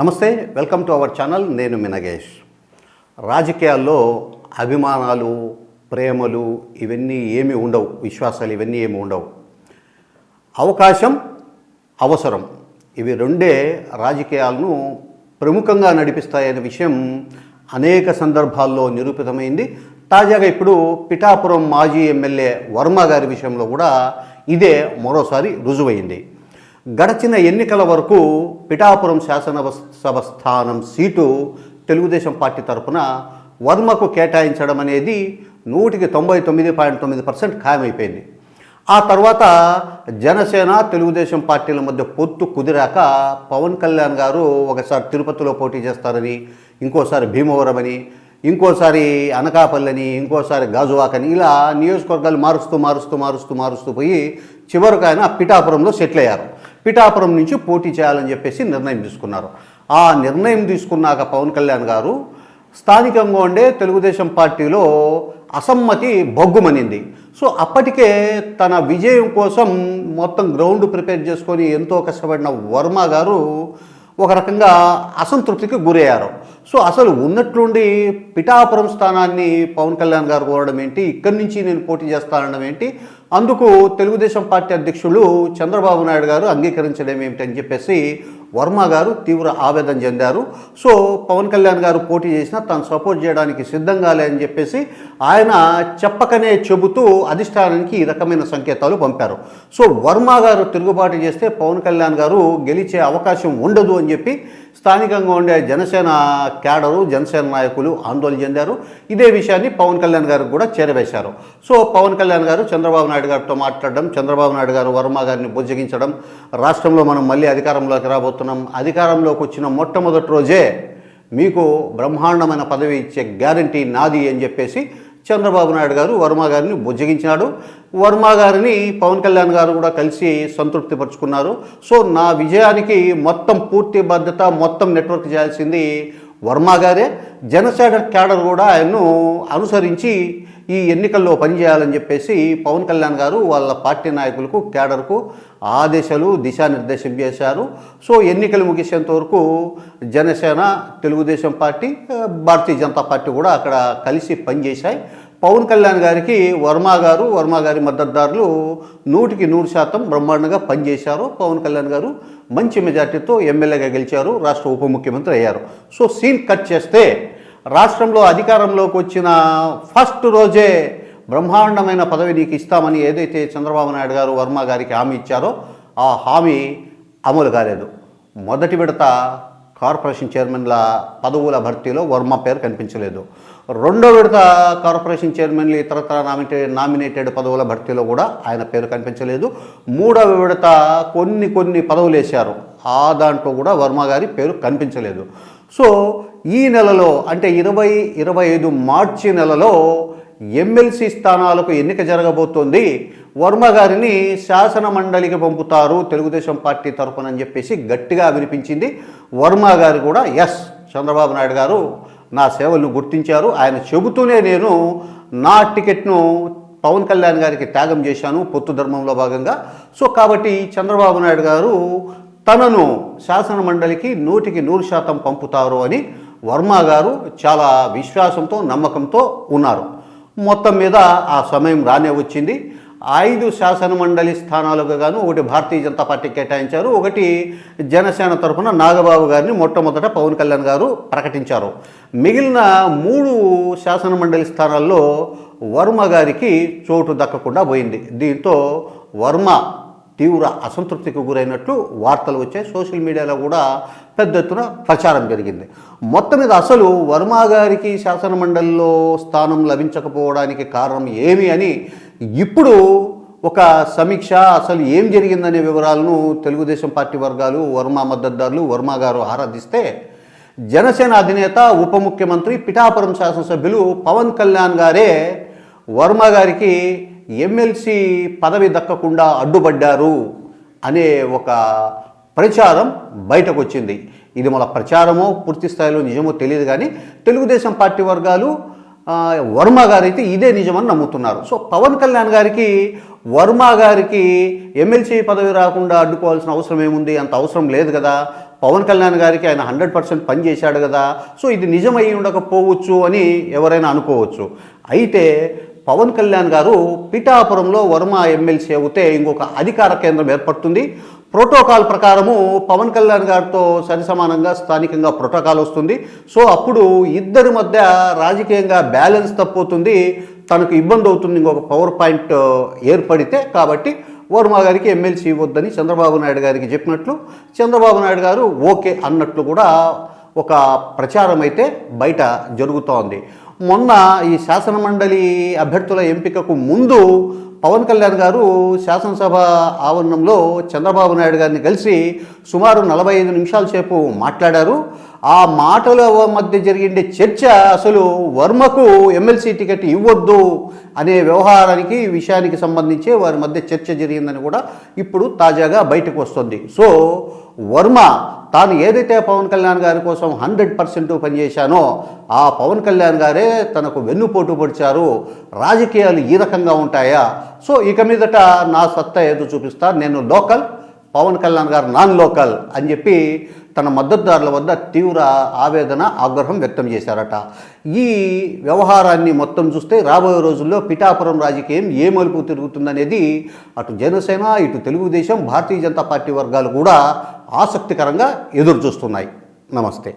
నమస్తే welcome to our channel. నేను మినగేష్ రాజకీయాల్లో అభిమానాలు ప్రేమలు ఇవన్నీ ఏమీ ఉండవు. విశ్వాసాలు ఇవన్నీ ఏమి ఉండవు. అవకాశం అవసరం. ఇవి రెండే రాజకీయాలను ప్రముఖంగా నడిపిస్తాయనే విషయం అనేక సందర్భాల్లో నిరూపితమైంది. తాజాగా ఇప్పుడు పిఠాపురం మాజీ ఎమ్మెల్యే వర్మ గారి విషయంలో కూడా ఇదే మరోసారి రుజువైంది. గడచిన ఎన్నికల వరకు పిఠాపురం శాసనసభ స్థానం సీటు తెలుగుదేశం పార్టీ తరపున వర్మకు కేటాయించడం అనేది నూటికి తొంభై తొమ్మిది పాయింట్ తొమ్మిది పర్సెంట్ ఖాయమైపోయింది. ఆ తర్వాత జనసేన తెలుగుదేశం పార్టీల మధ్య పొత్తు కుదిరాక పవన్ కళ్యాణ్ గారు ఒకసారి తిరుపతిలో పోటీ చేస్తారని ఇంకోసారి భీమవరమని అని ఇంకోసారి అనకాపల్లిని ఇంకోసారి గాజువాకని ఇలా నియోజకవర్గాలు మారుస్తూ మారుస్తూ మారుస్తూ మారుస్తూ పోయి చివరికి ఆయన పిఠాపురంలో సెటిల్ అయ్యారు. పిఠాపురం నుంచి పోటీ చేయాలని చెప్పేసి నిర్ణయం తీసుకున్నారు. ఆ నిర్ణయం తీసుకున్నాక పవన్ కళ్యాణ్ గారు స్థానికంగా ఉండే తెలుగుదేశం పార్టీలో అసమ్మతి బొగ్గుమనింది సో అప్పటికే తన విజయం కోసం మొత్తం గ్రౌండ్ ప్రిపేర్ చేసుకొని ఎంతో కష్టపడిన వర్మ గారు ఒక రకంగా అసంతృప్తికి గురయ్యారు. సో అసలు ఉన్నట్లుండి పిఠాపురం స్థానాన్ని పవన్ కళ్యాణ్ గారు కోరడం ఏంటి? ఇక్కడి నుంచి నేను పోటీ చేస్తానడం ఏంటి? అందుకు తెలుగుదేశం పార్టీ అధ్యక్షులు చంద్రబాబు నాయుడు గారు అంగీకరించడం ఏమిటని చెప్పేసి వర్మ గారు తీవ్ర ఆవేదన చెందారు. సో పవన్ కళ్యాణ్ గారు పోటీ చేసినా తను సపోర్ట్ చేయడానికి సిద్ధంగా లేని చెప్పేసి ఆయన చెప్పకనే చెబుతూ అధిష్టానానికి ఈ రకమైన సంకేతాలు పంపారు. సో వర్మ గారు తిరుగుబాటు చేస్తే పవన్ కళ్యాణ్ గారు గెలిచే అవకాశం ఉండదు అని చెప్పి స్థానికంగా ఉండే జనసేన క్యాడరు జనసేన నాయకులు ఆందోళన చెందారు. ఇదే విషయాన్ని పవన్ కళ్యాణ్ గారికి కూడా చేరవేశారు. సో పవన్ కళ్యాణ్ గారు చంద్రబాబు నాయుడు గారితో మాట్లాడడం చంద్రబాబు నాయుడు గారు వర్మ గారిని బుజ్జగించడం రాష్ట్రంలో మనం మళ్ళీ అధికారంలోకి రాబోతున్నాం. అధికారంలోకి వచ్చిన మొట్టమొదటి రోజే మీకు బ్రహ్మాండమైన పదవి ఇచ్చే గ్యారంటీ నాది అని చెప్పేసి చంద్రబాబు నాయుడు గారు వర్మ గారిని బుజ్జగించినాడు. వర్మ గారిని పవన్ కళ్యాణ్ గారు కూడా కలిసి సంతృప్తి పరుచుకున్నారు. సో నా విజయానికి మొత్తం పూర్తి బాధ్యత మొత్తం నెట్వర్క్ చేయాల్సింది వర్మ గారే జనసేన క్యాడర్ కూడా ఆయన్ను అనుసరించి ఈ ఎన్నికల్లో పనిచేయాలని చెప్పేసి పవన్ కళ్యాణ్ గారు వాళ్ళ పార్టీ నాయకులకు క్యాడర్కు ఆదేశాలు దిశానిర్దేశం చేశారు. సో ఎన్నికలు ముగిసేంత వరకు జనసేన తెలుగుదేశం పార్టీ భారతీయ జనతా పార్టీ కూడా అక్కడ కలిసి పనిచేశాయి. పవన్ కళ్యాణ్ గారికి వర్మ గారు వర్మ గారి మద్దతుదారులు నూటికి నూరు శాతం బ్రహ్మాండంగా పనిచేశారు. పవన్ కళ్యాణ్ గారు మంచి మెజార్టీతో ఎమ్మెల్యేగా గెలిచారు రాష్ట్ర ఉప ముఖ్యమంత్రి అయ్యారు. సో సీన్ కట్ చేస్తే రాష్ట్రంలో అధికారంలోకి వచ్చిన ఫస్ట్ రోజే బ్రహ్మాండమైన పదవి నీకు ఇస్తామని ఏదైతే చంద్రబాబు నాయుడు గారు వర్మ గారికి హామీ ఇచ్చారో ఆ హామీ అమలు కాలేదు. మొదటి విడత కార్పొరేషన్ చైర్మన్ల పదవుల భర్తీలో వర్మ పేరు కనిపించలేదు. రెండో విడత కార్పొరేషన్ చైర్మన్లు ఇతరతర నామినే నామినేటెడ్ పదవుల భర్తీలో కూడా ఆయన పేరు కనిపించలేదు. మూడవ విడత కొన్ని కొన్ని పదవులు వేశారు. ఆ దాంట్లో కూడా వర్మ గారి పేరు కనిపించలేదు. సో ఈ నెలలో అంటే ఇరవై ఇరవై ఐదు మార్చి నెలలో ఎమ్మెల్సీ స్థానాలకు ఎన్నిక జరగబోతోంది. వర్మ గారిని శాసన మండలికి పంపుతారు తెలుగుదేశం పార్టీ తరఫున అని చెప్పేసి గట్టిగా వినిపించింది. వర్మ గారు కూడా ఎస్ చంద్రబాబు నాయుడు గారు నా సేవలను గుర్తించారు. ఆయన చెబుతూనే నేను నా టికెట్ను పవన్ కళ్యాణ్ గారికి త్యాగం చేశాను పొత్తు ధర్మంలో భాగంగా. సో కాబట్టి చంద్రబాబు నాయుడు గారు తనను శాసన మండలికి నూటికి నూరు శాతం పంపుతారు అని వర్మ గారు చాలా విశ్వాసంతో నమ్మకంతో ఉన్నారు. మొత్తం మీద ఆ సమయం రానే వచ్చింది. ఐదు శాసన మండలి స్థానాలకు గాను ఒకటి భారతీయ జనతా పార్టీ కేటాయించారు ఒకటి జనసేన తరఫున నాగబాబు గారిని మొట్టమొదట పవన్ కళ్యాణ్ గారు ప్రకటించారు. మిగిలిన మూడు శాసన మండలి స్థానాల్లో వర్మ గారికి చోటు దక్కకుండా పోయింది. దీంతో వర్మ తీవ్ర అసంతృప్తికి గురైనట్లు వార్తలు వచ్చాయి. సోషల్ మీడియాలో కూడా పెద్ద ఎత్తున ప్రచారం జరిగింది. మొత్తం మీద అసలు వర్మ గారికి శాసనమండలిలో స్థానం లభించకపోవడానికి కారణం ఏమి అని ఇప్పుడు ఒక సమీక్ష అసలు ఏం జరిగిందనే వివరాలను తెలుగుదేశం పార్టీ వర్గాలు వర్మ మద్దతుదారులు వర్మ గారు ఆరాధిస్తే జనసేన అధినేత ఉప ముఖ్యమంత్రి పిఠాపురం శాసనసభ్యులు పవన్ కళ్యాణ్ గారే వర్మ గారికి ఎమ్మెల్సీ పదవి దక్కకుండా అడ్డుపడ్డారు అనే ఒక ప్రచారం బయటకు వచ్చింది ఇది మన ప్రచారమో పూర్తి స్థాయిలో నిజమో తెలియదు కానీ తెలుగుదేశం పార్టీ వర్గాలు వర్మ గారైతే ఇదే నిజమని నమ్ముతున్నారు. సో పవన్ కళ్యాణ్ గారికి వర్మ గారికి ఎమ్మెల్సీ పదవి రాకుండా అడ్డుకోవాల్సిన అవసరం ఏముంది? అంత అవసరం లేదు కదా. పవన్ కళ్యాణ్ గారికి ఆయన హండ్రెడ్ పర్సెంట్ పని చేశాడు కదా. సో ఇది నిజమై ఉండకపోవచ్చు అని ఎవరైనా అనుకోవచ్చు. అయితే పవన్ కళ్యాణ్ గారు పిఠాపురంలో వర్మ ఎమ్మెల్సీ అవుతే ఇంకొక అధికార కేంద్రం ఏర్పడుతుంది. ప్రోటోకాల్ ప్రకారము పవన్ కళ్యాణ్ గారితో సరి సమానంగా స్థానికంగా ప్రోటోకాల్ వస్తుంది. సో అప్పుడు ఇద్దరి మధ్య రాజకీయంగా బ్యాలెన్స్ తప్పుతుంది. తనకు ఇబ్బంది అవుతుంది. ఇంకొక పవర్ పాయింట్ ఏర్పడితే కాబట్టి వర్మ గారికి ఎమ్మెల్సీ ఇవ్వద్దని చంద్రబాబు నాయుడు గారికి చెప్పినట్లు చంద్రబాబు నాయుడు గారు ఓకే అన్నట్లు కూడా ఒక ప్రచారం అయితే బయట జరుగుతోంది. మొన్న ఈ శాసన మండలి అభ్యర్థుల ఎంపికకు ముందు పవన్ కళ్యాణ్ గారు శాసనసభ ఆవరణంలో చంద్రబాబు నాయుడు గారిని కలిసి సుమారు నలభై ఐదు నిమిషాల సేపు మాట్లాడారు. ఆ మాటల మధ్య జరిగిండే చర్చ అసలు వర్మకు ఎమ్మెల్సీ టికెట్ ఇవ్వద్దు అనే వ్యవహారానికి విషయానికి సంబంధించి వారి మధ్య చర్చ జరిగిందని కూడా ఇప్పుడు తాజాగా బయటకు వస్తుంది. సో వర్మ తాను ఏదైతే పవన్ కళ్యాణ్ గారి కోసం హండ్రెడ్ పర్సెంట్ పనిచేశానో ఆ పవన్ కళ్యాణ్ గారే తనకు వెన్నుపోటు పొడిచారు. రాజకీయాలు ఈ రకంగా ఉంటాయా? సో ఇక మీదట నా సత్తా ఏదో చూపిస్తా. నేను లోకల్ పవన్ కళ్యాణ్ గారు నాన్ లోకల్ అని చెప్పి తన మద్దతుదారుల వద్ద తీవ్ర ఆవేదన ఆగ్రహం వ్యక్తం చేశారట. ఈ వ్యవహారాన్ని మొత్తం చూస్తే రాబోయే రోజుల్లో పిఠాపురం రాజకీయం ఏ మలుపు తిరుగుతుందనేది అటు జనసేన ఇటు తెలుగుదేశం భారతీయ జనతా పార్టీ వర్గాలు కూడా ఆసక్తికరంగా ఎదురు చూస్తున్నాయి నమస్తే.